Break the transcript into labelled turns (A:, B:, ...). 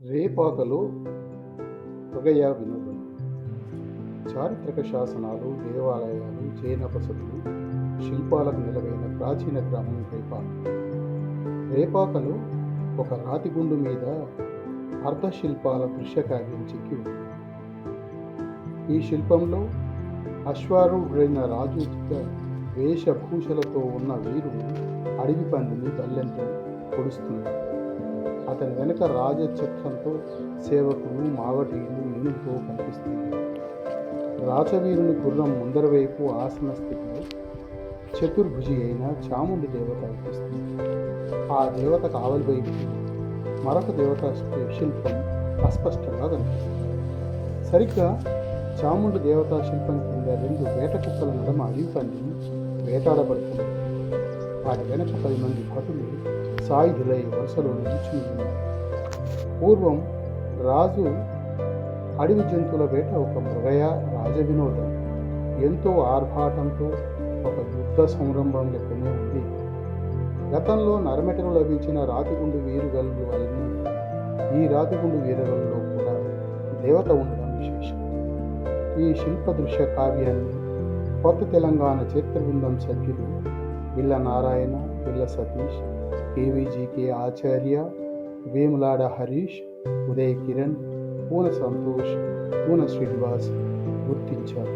A: రేపాకలు మృగయ వినోదం. చారిత్రక శాసనాలు దేవాలయాలు జైన వసతులు శిల్పాలకు నిలవైన ప్రాచీన గ్రామం రేపాక రేపాకలు ఒక రాతి గుండు మీద అర్ధశిల్పాల దృశ్యకావ్యం చెక్కి ఉంది. ఈ శిల్పంలో అశ్వారూఢుడైన రాజు వేషభూషలతో ఉన్న వీరుడు అడవి పందిని తల్లెంతో పొడుస్తున్నాడు. అతని వెనుక రాజచక్రంతో సేవకులు మావటీలు ఏనుగుతో కనిపిస్తుంది రాచవీరుని గుర్రం ముందర వైపు ఆసన స్థితిలో చతుర్భుజి అయిన చాముండి దేవత కనిపిస్తుంది. ఆ దేవత కావలి వైపు మరొక దేవత శిల్పం అస్పష్టంగా కనిపిస్తుంది. సరిగ్గా చాముండి దేవతా శిల్పం కింద రెండు వేట కుక్కల నడమ అడవి పంది వేటాడబడుతుంది. వారి వెనక పది మంది భటులు సాయుధులై వరుసలో నిలిచి పూర్వం రాజు అడవి జంతువుల వేట ఒక మృగయ రాజ వినోదం. ఎంతో ఆర్భాటంతో ఒక యుద్ధ సంరంభం లెక్కనే ఉంది. గతంలో నరమెటను లభించిన రాతిగుండు వీరుగల్లు వలన ఈ రాతిగుండు వీరుగల్లో కూడా దేవత ఉండడం విశేషం. ఈ శిల్ప దృశ్య కావ్యాన్ని కొత్త తెలంగాణ చరిత్ర బృందం సభ్యులు ఇళ్ళ నారాయణ బిల్ల సతీష్ కేవీజీకే ఆచార్య వేములాడ హరీష్ ఉదయ్ కిరణ్ పూన సంతోష్ పూన శ్రీనివాస్ గుర్తించారు.